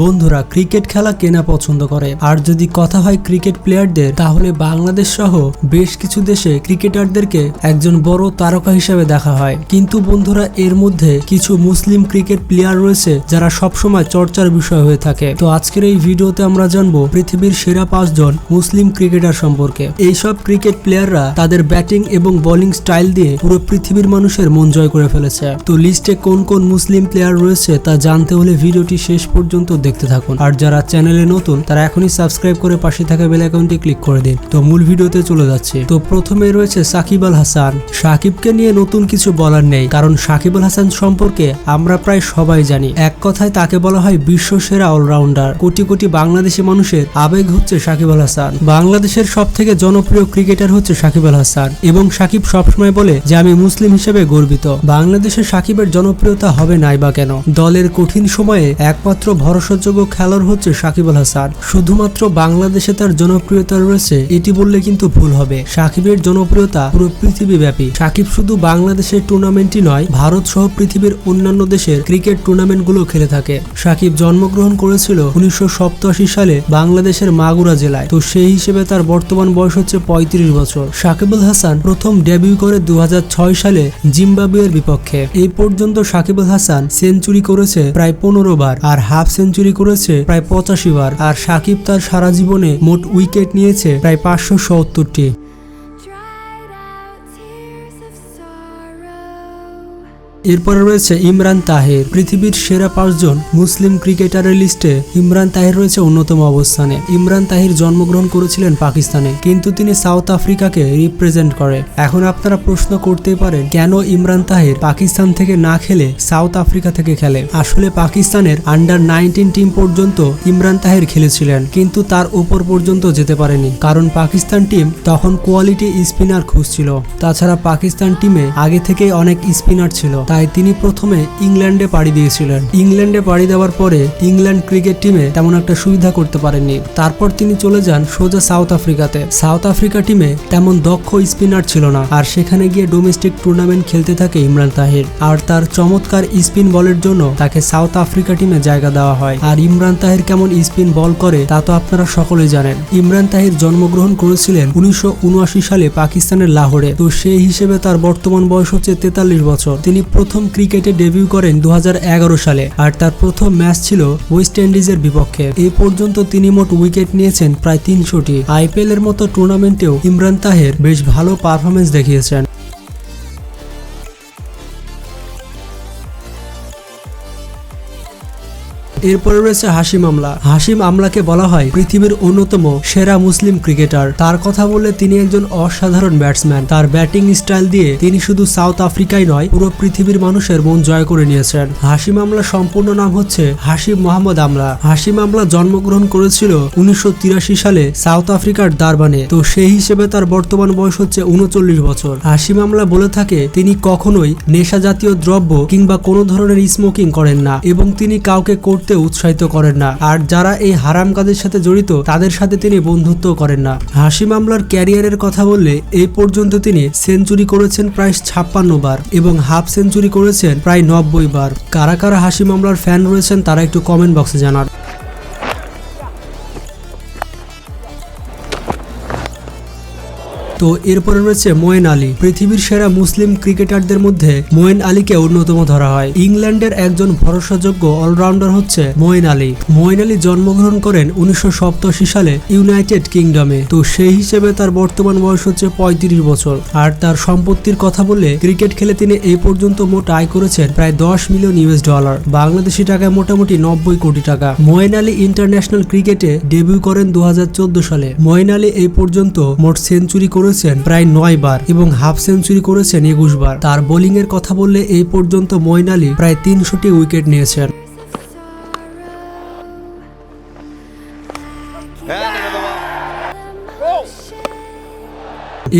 বন্ধুরা ক্রিকেট খেলা কেনা পছন্দ করে। আর যদি কথা হয় ক্রিকেট প্লেয়ারদের, তাহলে বাংলাদেশ সহ বেশ কিছু দেশে ক্রিকেটারদেরকে একজন বড় তারকা হিসেবে দেখা হয়। কিন্তু বন্ধুরা, এর মধ্যে কিছু মুসলিম ক্রিকেট প্লেয়ার রয়েছে যারা সবসময় চর্চার বিষয় হয়ে থাকে। তো আজকের এই ভিডিওতে আমরা জানব পৃথিবীর সেরা পাঁচজন মুসলিম ক্রিকেটার সম্পর্কে। এইসব ক্রিকেট প্লেয়াররা তাদের ব্যাটিং এবং বোলিং স্টাইল দিয়ে পুরো পৃথিবীর মানুষের মন জয় করে ফেলেছে। তো লিস্টে কোন কোন মুসলিম প্লেয়ার রয়েছে তা জানতে হলে ভিডিওটি শেষ পর্যন্ত দেখতে থাকুন। আর যারা চ্যানেলে নতুন, তারা এখনই সাবস্ক্রাইব করে পাশে থাকা বেল আইকনটি ক্লিক করে দিন। তো মূল ভিডিওতে চলে যাচ্ছে। তো প্রথমে রয়েছে সাকিব আল হাসান। সাকিবকে নিয়ে নতুন কিছু বলার নেই, কারণ সাকিব আল হাসান সম্পর্কে আমরা প্রায় সবাই জানি। এক কথায় তাকে বলা হয় বিশ্ব সেরা অলরাউন্ডার। কোটি কোটি বাংলাদেশি মানুষের আবেগ হচ্ছে সাকিব আল হাসান। বাংলাদেশের সব থেকে জনপ্রিয় ক্রিকেটার হচ্ছে সাকিব আল হাসান। এবং সাকিব সবসময় বলে যে, আমি মুসলিম হিসেবে গর্বিত। বাংলাদেশে সাকিবের জনপ্রিয়তা হবে নাই বা কেন? দলের কঠিন সময়ে একমাত্র ভরসাযোগ্য খেলোয়াড় হচ্ছে সাকিব আল হাসান। শুধুমাত্র বাংলাদেশে তার জনপ্রিয়তা রয়েছে, এটি বললে কিন্তু ভুল হবে। সাকিবের জনপ্রিয়তা পুরো পৃথিবী ব্যাপী সাকিব শুধু বাংলাদেশের টুর্নামেন্টই নয়, ভারত সহ পৃথিবীর অন্যান্য দেশের ক্রিকেট টুর্নামেন্টগুলো খেলে থাকে। সাকিব জন্মগ্রহণ করেছিল উনিশশো সালে বাংলাদেশের মাগুরা জেলায়। তো সেই হিসেবে তার বর্তমান বয়স হচ্ছে পঁয়ত্রিশ বছর। সাকিবুল হাসান প্রথম ডেবিউ করে দু হাজার ছয় সালে জিম্বাবুয়ের বিপক্ষে। এই পর্যন্ত সাকিবুল হাসান সেঞ্চুরি করেছে প্রায় পনেরো বার, আর হাফ সেঞ্চুরি করেছে প্রায় পঁচাশি বার, আর সাকিব তার সারা জীবনে মোট উইকেট নিয়েছে প্রায় পাঁচশো সত্তরটি। এরপরে রয়েছে ইমরান তাহের। পৃথিবীর সেরা পাঁচজন মুসলিম ক্রিকেটারের লিস্টে ইমরান তাহির রয়েছে অন্যতম অবস্থানে। ইমরান তাহির জন্মগ্রহণ করেছিলেন পাকিস্তানে, কিন্তু তিনি সাউথ আফ্রিকাকে রিপ্রেজেন্ট করে। এখন আপনারা প্রশ্ন করতেই পারেন, কেন ইমরান তাহির পাকিস্তান থেকে না খেলে সাউথ আফ্রিকা থেকে খেলে? আসলে পাকিস্তানের আন্ডার নাইনটিন টিম পর্যন্ত ইমরান তাহির খেলেছিলেন, কিন্তু তার উপর পর্যন্ত যেতে পারেনি। কারণ পাকিস্তান টিম তখন কোয়ালিটি স্পিনার খুঁজছিল। তাছাড়া পাকিস্তান টিমে আগে থেকেই অনেক স্পিনার ছিল। তাই তিনি প্রথমে ইংল্যান্ডে পাড়ি দিয়েছিলেন। ইংল্যান্ডে পাড়ি দেওয়ার পরে ইংল্যান্ড ক্রিকেট টিমে তেমন একটা সুবিধা করতে পারেননি। তারপর তিনি চলে যান সোজা সাউথ আফ্রিকাতে। সাউথ আফ্রিকা টিমে তেমন দক্ষ স্পিনার ছিল না, আর সেখানে গিয়ে ডোমেস্টিক টুর্নামেন্ট খেলতে থাকে ইমরান তাহির। আর তার চমৎকার স্পিন বলের জন্য তাকে সাউথ আফ্রিকা টিমে জায়গা দেওয়া হয়। আর ইমরান তাহির কেমন স্পিন বল করে তা তো আপনারা সকলেই জানেন। ইমরান তাহির জন্মগ্রহণ করেছিলেন উনিশশো উনআশি সালে পাকিস্তানের লাহোরে। তো সেই হিসেবে তার বর্তমান বয়স হচ্ছে তেতাল্লিশ বছর। তিনি প্রথম ক্রিকেটে ডেবিউ করেন দু হাজার এগারো সালে, আর তার প্রথম ম্যাচ ছিল ওয়েস্ট ইন্ডিজের বিপক্ষে। এ পর্যন্ত তিনি মোট উইকেট নিয়েছেন প্রায় তিনশোটি। আইপিএল এর মতো টুর্নামেন্টেও ইমরান তাহের বেশ ভালো পারফরমেন্স দেখিয়েছেন। এরপরে রয়েছে হাসিম আমলা। হাসিম আমলাকে বলা হয় পৃথিবীর অন্যতম সেরা মুসলিম ক্রিকেটার। তার কথা বললে তিনি একজন অসাধারণ ব্যাটসম্যান। তার ব্যাটিং স্টাইল দিয়ে তিনি শুধু সাউথ আফ্রিকায় নয়, পুরো পৃথিবীর মানুষের মন জয় করে নিয়েছেন। হাসিম আমলা সম্পূর্ণ নাম হচ্ছে হাসিম মোহাম্মদ আমলা। হাসিম আমলা জন্মগ্রহণ করেছিল উনিশশো তিরাশি সালে সাউথ আফ্রিকার দারবানে। তো সেই হিসেবে তার বর্তমান বয়স হচ্ছে উনচল্লিশ বছর। হাসিম আমলা বলে থাকে, তিনি কখনোই নেশা জাতীয় দ্রব্য কিংবা কোনো ধরনের স্মোকিং করেন না এবং তিনি কাউকে করতে উৎসাহিত করেন না। আর যারা এই হারাম কাজের সাথে জড়িত, তাদের সাথে তিনি বন্ধুত্ব করেন না। হাসি মামলার ক্যারিয়ারের কথা বললে এই পর্যন্ত তিনি সেঞ্চুরি করেছেন প্রায় ছাপ্পান্ন বার এবং হাফ সেঞ্চুরি করেছেন প্রায় নব্বই বার। কারা কারা হাসি মামলার ফ্যান রয়েছেন তারা একটু কমেন্ট বক্সে জানান। তো এরপরে রয়েছে মোয়েন আলী। পৃথিবীর সেরা মুসলিম ক্রিকেটারদের মধ্যে মোয়েন আলীকে অন্যতম ধরা হয়। ইংল্যান্ডের একজন ভরসাযোগ্য অলরাউন্ডার হচ্ছে মোয়েন আলী। মোয়েন আলী জন্মগ্রহণ করেন উনিশশো সালে ইউনাইটেড কিংডমে। তো সেই হিসেবে তার বর্তমান বয়স হচ্ছে পঁয়ত্রিশ বছর। আর তার সম্পত্তির কথা বললে ক্রিকেট খেলে তিনি এই পর্যন্ত মোট আয় করেছেন প্রায় দশ মিলিয়ন ইউএস ডলার। বাংলাদেশি টাকায় মোটামুটি নব্বই কোটি টাকা। মোয়েন আলী ইন্টারন্যাশনাল ক্রিকেটে ডেবিউ করেন দু হাজার চোদ্দ সালে। মোয়েন আলী এই পর্যন্ত মোট সেঞ্চুরি করেছেন প্রায় নয় বার এবং হাফ সেঞ্চুরি করেছেন একুশ বার। তার বোলিং এর কথা বললে এই পর্যন্ত ময়ন আলী প্রায় তিনশোটি উইকেট নিয়েছেন।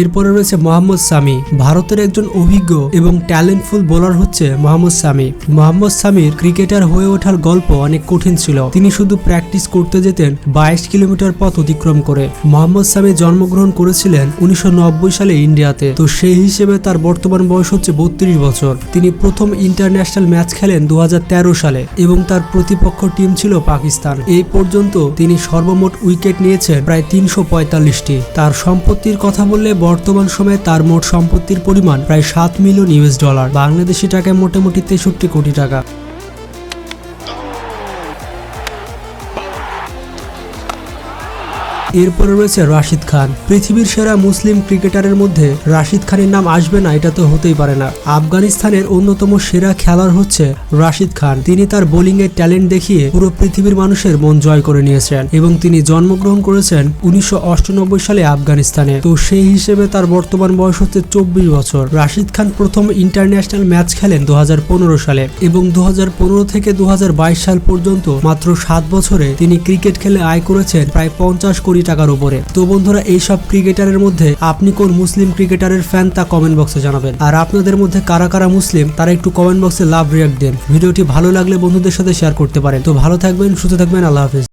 এরপরে রয়েছে মোহাম্মদ সামি। ভারতের একজন অভিজ্ঞ এবং ট্যালেন্টফুল বোলার হচ্ছে মোহাম্মদ সামি। মোহাম্মদ সামির ক্রিকেটার হয়ে ওঠার গল্প অনেক কঠিন ছিল। তিনি শুধু প্র্যাকটিস করতে যেতেন বাইশ কিলোমিটার পথ অতিক্রম করে। মোহাম্মদ সামি জন্মগ্রহণ করেছিলেন উনিশশো নব্বই সালে ইন্ডিয়াতে। তো সেই হিসেবে তার বর্তমান বয়স হচ্ছে বত্রিশ বছর। তিনি প্রথম ইন্টারন্যাশনাল ম্যাচ খেলেন দু হাজার তেরো সালে এবং তার প্রতিপক্ষ টিম ছিল পাকিস্তান। এই পর্যন্ত তিনি সর্বমোট উইকেট নিয়েছেন প্রায় তিনশো পঁয়তাল্লিশটি। তার সম্পত্তির কথা বললে বর্তমান সময়ে তার মোট সম্পত্তির পরিমাণ প্রায় সাত মিলিয়ন ইউএস ডলার। বাংলাদেশি টাকায় মোটামুটি তেষট্টি কোটি টাকা। এরপরে রয়েছে রাশিদ খান। পৃথিবীর সেরা মুসলিম ক্রিকেটারের মধ্যে রাশিদ খানের নাম আসবে না, এটা তো হতেই পারে না। আফগানিস্তানের অন্যতম সেরা খেলোয়াড় হচ্ছে রাশিদ খান। তিনি তার বোলিং এর ট্যালেন্ট দেখিয়ে পুরো পৃথিবীর মানুষের মন জয় করে নিয়েছেন এবং তিনি জন্মগ্রহণ করেছেন উনিশশো সালে আফগানিস্তানে। তো সেই হিসেবে তার বর্তমান বয়স হচ্ছে চব্বিশ বছর। রাশিদ খান প্রথম ইন্টারন্যাশনাল ম্যাচ খেলেন দু হাজার পনেরো সালে এবং দু হাজার পনেরো থেকে দু হাজার বাইশ সাল পর্যন্ত মাত্র সাত বছরে তিনি ক্রিকেট খেলে আয় করেছেন প্রায় পঞ্চাশ কোটি টাকার উপরে। তো বন্ধুরা, এইসব ক্রিকেটারের মধ্যে আপনি কোন মুসলিম ক্রিকেটারের ফ্যান তা কমেন্ট বক্সে জানাবেন। আর আপনাদের মধ্যে কারা কারা মুসলিম, তারা একটু কমেন্ট বক্সে লাভ রিয়াক্ট দেন। ভিডিওটি ভালো লাগলে বন্ধুদের সাথে শেয়ার করতে পারেন। তো ভালো থাকবেন, সুস্থ থাকবেন, আল্লাহ হাফিজ।